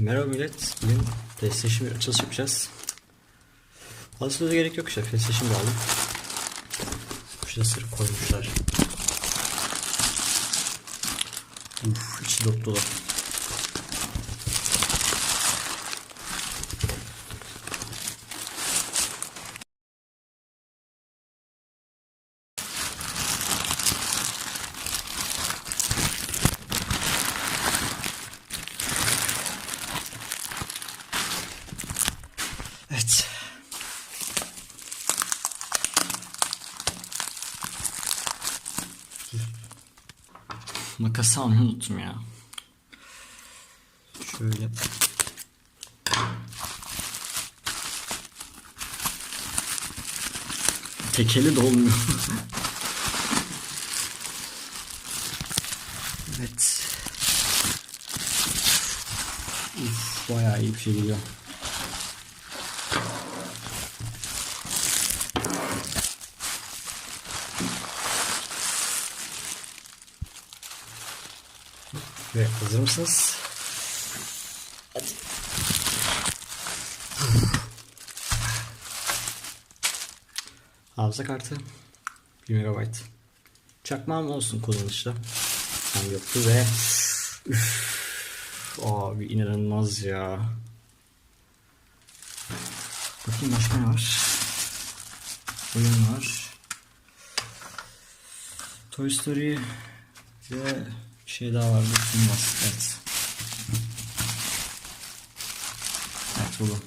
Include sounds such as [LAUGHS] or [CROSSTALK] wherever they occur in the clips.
Merhaba millet. Bugün PlayStation bir açılış yapacağız. Aslında gerek yok işte. PlayStation bir aldım. Şurada sırf koymuşlar. Uf, içi dop dolu. Evet. Makası almayı unuttum ya. Şöyle. Tekeli de olmuyor. evet. Uf, bayağı iyi bir şey geliyor. Ve hazır mısınız? Hadi. Hafıza kartı 1 MB. Çakmağım olsun kullanışta. Tam yoktu ve üf, abi inanılmaz ya. Bakayım başka ne var? Oyun var. Toy Story ve bir şey daha vardı. Var. Evet. Evet bu.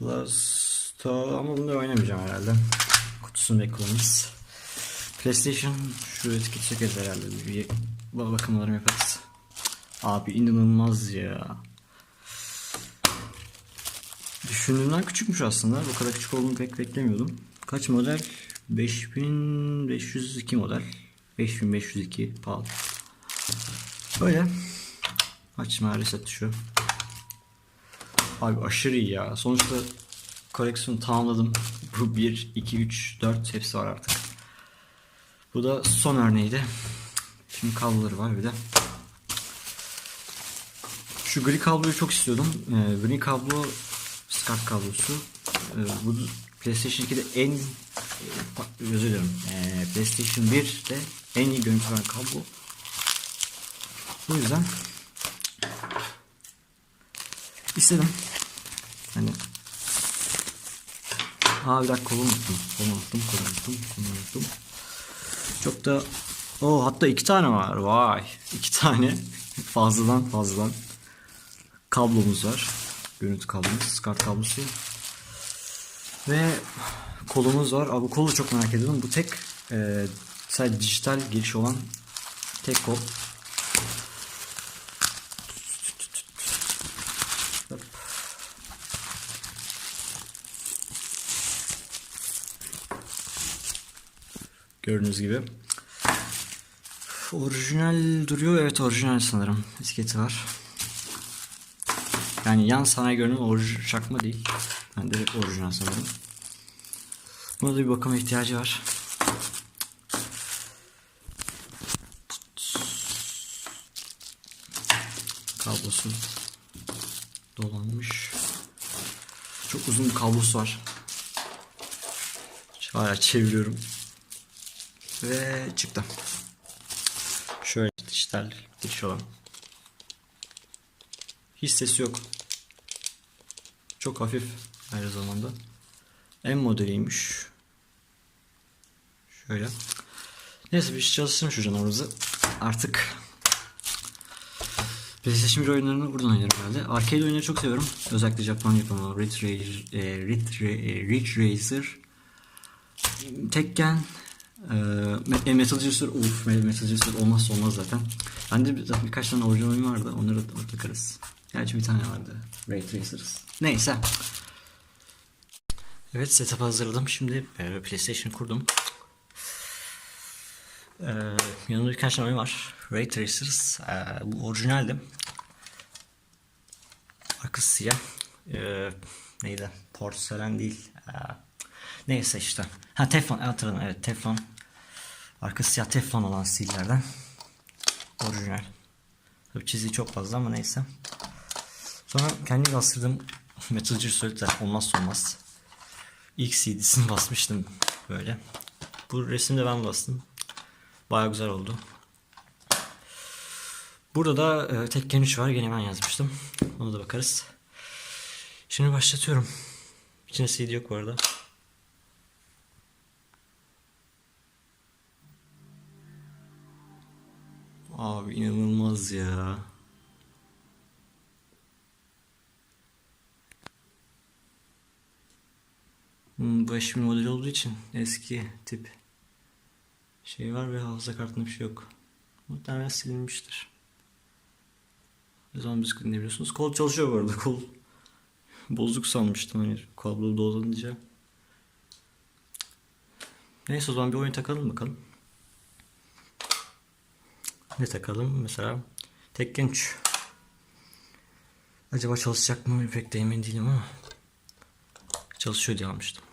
Blasto ama bunu da oynamayacağım herhalde. Kutusunu bekliyoruz. PlayStation şu etiketi çekeriz herhalde. Bir bakımlarımı yaparız. Abi inanılmaz ya. Düşündüğümden küçükmüş aslında. Bu kadar küçük olduğunu pek beklemiyordum. Kaç model? 5502 model. 5502 pahalı. Böyle. Açma reset tuşu. Abi aşırı iyi ya. Sonuçta koleksiyonu tamamladım. Bu 1, 2, 3, 4 hepsi var artık. Bu da son örneğiydi. Şimdi kabloları var bir de. Şu gri kabloyu çok istiyordum. Ee, gri kablo SCART kablosu. Ee, bu PlayStation 2'de en özür dilerim. Ee, PlayStation 1'de en iyi görüntü veren kablo. Bu yüzden istedim. Hani Aa bir dakika kolu unuttum. Kolu unuttum, kolu unuttum, kolu unuttum. Çok da o hatta iki tane var. Vay. iki tane [LAUGHS] fazladan fazladan kablomuz var. Görüntü kablomuz, SCART kablosu. Ve kolumuz var. Abi kolu çok merak ediyorum. Bu tek e, sadece dijital giriş olan tek kol. Gördüğünüz gibi. Orijinal duruyor. Evet orijinal sanırım. Etiketi var. Yani yan sanayi görünüm orijinal çakma değil. Yani direkt orijinal sanırım. Buna da bir bakıma ihtiyacı var. Kablosu dolanmış. Çok uzun bir kablosu var. Hala çeviriyorum. Ve çıktı. Şöyle dijital giriş olan. Hiç sesi yok. Çok hafif aynı zamanda. En modeliymiş. Şöyle. Neyse biz çalıştırmış şu canavarımızı. Artık PlayStation 1 oyunlarını buradan oynarım herhalde. Arcade oyunları çok seviyorum. Özellikle Japon yapımı Racer, e, Ridge, e, Ridge Racer Tekken e, Metal Gear Solid uf, Metal Gear Solid olmazsa olmaz zaten. Bende bir, birkaç tane orijinal oyun vardı. Onları da bakarız. Gerçi bir tane vardı. Ray Tracers. Neyse. Evet setup hazırladım. Şimdi e, PlayStation kurdum. E, yanımda birkaç tane var. Ray Tracers. E, bu orijinaldi. Arkası siyah. E, neydi? Porselen değil. E, neyse işte. Ha teflon. Hatırladım. Evet teflon. Arkası siyah teflon olan stillerden. Orijinal. Tabii çiziği çok fazla ama neyse. Sonra kendi bastırdığım Metal Gear Solid'ler olmazsa olmaz. İlk CD'sini [LAUGHS] basmıştım böyle. Bu resimde ben bastım. Baya güzel oldu. Burada da e, Tekken 3 var. Gene ben yazmıştım. Ona da bakarız. Şimdi başlatıyorum. İçinde CD yok bu arada. Abi inanılmaz ya. Hmm, bu eşimin olduğu için eski tip şey var ve hafıza kartında bir şey yok. Muhtemelen silinmiştir. O zaman biz dinleyebiliyorsunuz. Kol çalışıyor bu arada. Kol [LAUGHS] bozuk sanmıştım hani kablo dolanınca. Neyse o zaman bir oyun takalım bakalım. Ne takalım? Mesela Tekken 3. Acaba çalışacak mı? Pek de emin değilim ama çalışıyor diye almıştım.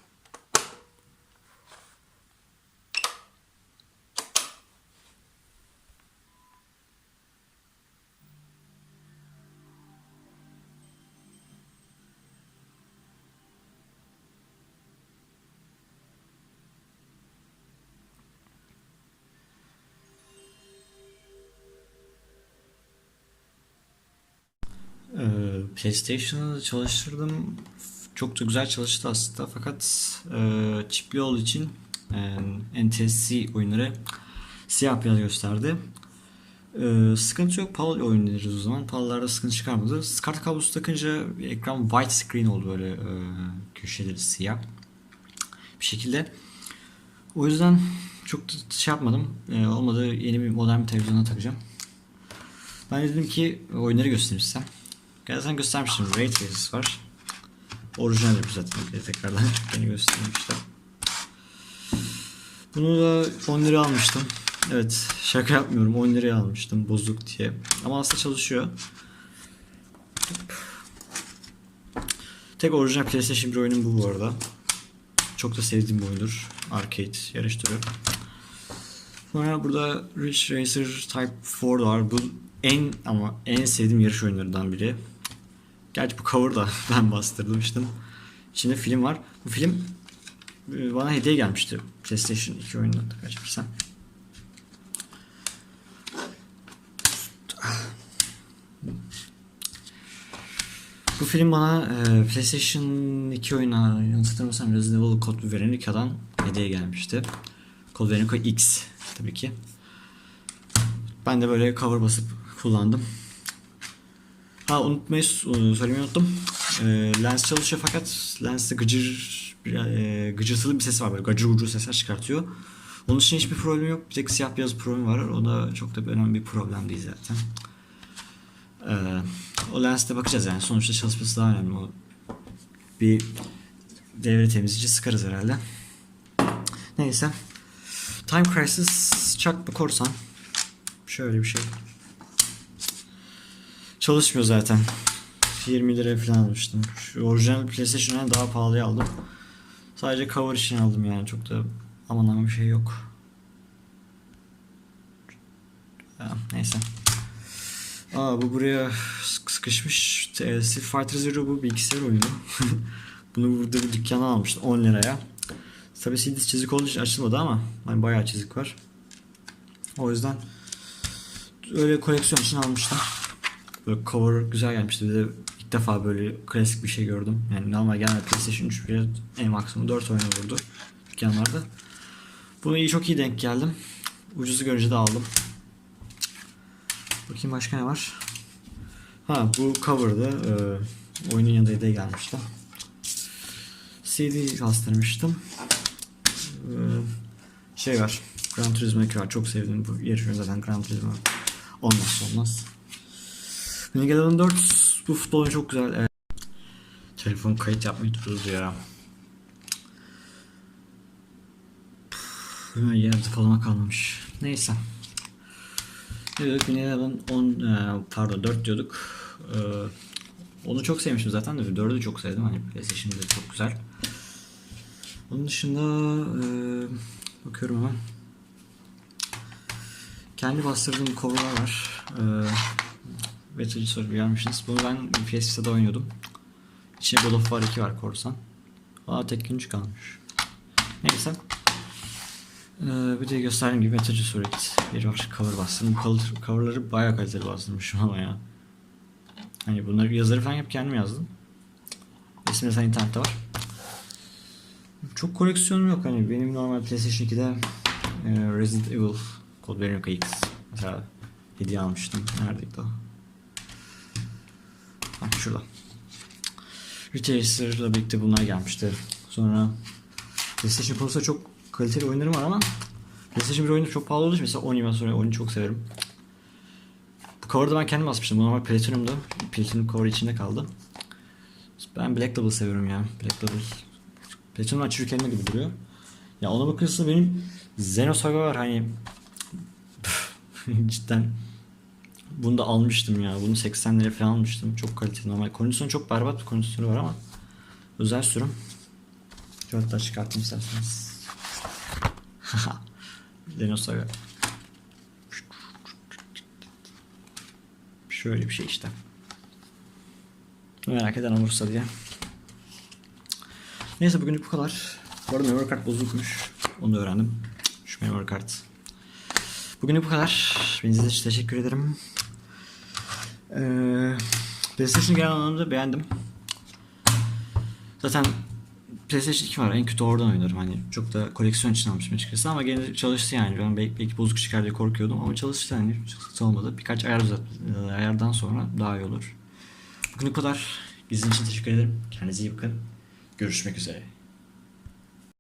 PlayStation'ı çalıştırdım. Çok da güzel çalıştı aslında fakat e, çipli olduğu için e, NTSC oyunları siyah beyaz gösterdi. E, sıkıntı yok. PAL oynarız o zaman. PAL'larda sıkıntı çıkarmadı. Kart kablosu takınca ekran white screen oldu böyle e, köşeleri siyah bir şekilde. O yüzden çok da şey yapmadım. E, olmadı yeni bir modern bir televizyona takacağım. Ben dedim ki oyunları gösterirsem. Zaten göstermiştim. Ray Traces var. Orijinal zaten. Tekrardan [LAUGHS] yeni göstereyim işte. Bunu da 10 lira almıştım. Evet şaka yapmıyorum 10 liraya almıştım bozuk diye. Ama aslında çalışıyor. Tek orijinal PlayStation 1 oyunum bu bu arada. Çok da sevdiğim bir oyundur. Arcade yarıştırıyor. Sonra burada Ridge Racer Type 4 var. Bu en ama en sevdiğim yarış oyunlarından biri. Gerçi bu cover da [LAUGHS] ben bastırmıştım. İçinde film var. Bu film e, bana hediye gelmişti. PlayStation 2 oyununda kaçırsam. Bu film bana e, PlayStation 2 oyuna yanlış hatırlamıyorsam Resident Evil Code Veronica'dan hediye gelmişti. Code Veronica X tabii ki. Ben de böyle cover basıp kullandım. Ha unutmayı söylemeyi unuttum. E, lens çalışıyor fakat lenste gıcır e, gıcırtılı bir ses var böyle gacır gucur sesler çıkartıyor. Onun için hiçbir problem yok. Bir tek siyah beyaz problem var. O da çok da önemli bir problem değil zaten. Ee, o lenste bakacağız yani. Sonuçta çalışması daha önemli. O bir devre temizleyici sıkarız herhalde. Neyse. Time Crisis Chuck Korsan. Şöyle bir şey. Çalışmıyor zaten. 20 liraya falan almıştım. Şu orijinal PlayStation'dan daha pahalıya aldım. Sadece cover için aldım yani. Çok da aman aman bir şey yok. Ha, neyse. Aa bu buraya sık- sıkışmış. T- Street Fighter Zero bu bilgisayar oyunu. [LAUGHS] Bunu burada bir dükkana almıştım 10 liraya. Tabii CD çizik olduğu için açılmadı ama hani bayağı çizik var. O yüzden öyle koleksiyon için almıştım. Böyle cover güzel gelmişti. Bir de ilk defa böyle klasik bir şey gördüm. Yani normal genel PlayStation 3 bile en maksimum 4 oyunu vurdu dükkanlarda. Buna iyi çok iyi denk geldim. Ucuzu görünce de aldım. Bakayım başka ne var? Ha bu cover'da e, oyunun yanında hediye gelmişti. CD bastırmıştım. E, şey var. Gran Turismo 2 var. Çok sevdiğim bu yarış oyunu zaten Gran Turismo. Olmazsa olmaz. Nickelodeon 4 bu futbol çok güzel. Evet. Telefon kayıt yapmayı durdu ya. Yerde falan kalmış. Neyse. Ne diyorduk? Nickelodeon 10 e, pardon 4 diyorduk. E, onu çok sevmiştim zaten de 4'ü çok sevdim. Hani PlayStation'da çok güzel. Onun dışında e, bakıyorum hemen. Kendi bastırdığım coverlar var. E, Veterici soru gelmişsiniz. Bunu ben PS'de oynuyordum. İçinde God of War 2 var korsan. Aa tek güncü kalmış. Neyse. Ee, bir de gösterdiğim gibi Gear Solid bir var. Cover bastım. Bu cover, coverları bayağı kaliteli bastırmışım ama ya. Hani bunları yazarı falan hep kendim yazdım. Resim mesela internette var. Çok koleksiyonum yok hani benim normal PlayStation 2'de e, Resident Evil Code Veronica X mesela hediye almıştım. Neredeydi o? Ha, şurada. Retracer'la birlikte bunlar gelmişti. Sonra PlayStation Plus'ta çok kaliteli oyunlarım var ama PlayStation 1 oyunu çok pahalı olduğu için mesela Oni ben sonra Oni çok severim. Bu cover'da ben kendim basmıştım. Bu normal Platinum'da. Platinum cover içinde kaldı. Ben Black Label seviyorum ya. Black Label. Platinum'dan çürük elma gibi duruyor. Ya ona bakırsa benim Xenosaga var hani [LAUGHS] cidden bunu da almıştım ya. Bunu 80 lira falan almıştım. Çok kaliteli normal. Kondisyonu çok berbat bir kondisyonu var ama özel sürüm. Şu hatta çıkartayım isterseniz. [LAUGHS] Xenosaga. Şöyle bir şey işte. Merak eden olursa diye. Neyse bugünlük bu kadar. Bu arada memory card bozukmuş. Onu da öğrendim. Şu memory card. Bugünlük bu kadar. Beni için teşekkür ederim. Ee, PlayStation genel anlamda beğendim. Zaten PlayStation 2 var. En kötü oradan oynarım. Hani çok da koleksiyon için almışım açıkçası ama gene çalıştı yani. Ben belki, belki bozuk çıkar diye korkuyordum ama çalıştı yani. Sıkıntı olmadı. Birkaç ayar uzat, ayardan sonra daha iyi olur. Bugün bu kadar. İzlediğiniz için teşekkür ederim. Kendinize iyi bakın. Görüşmek üzere.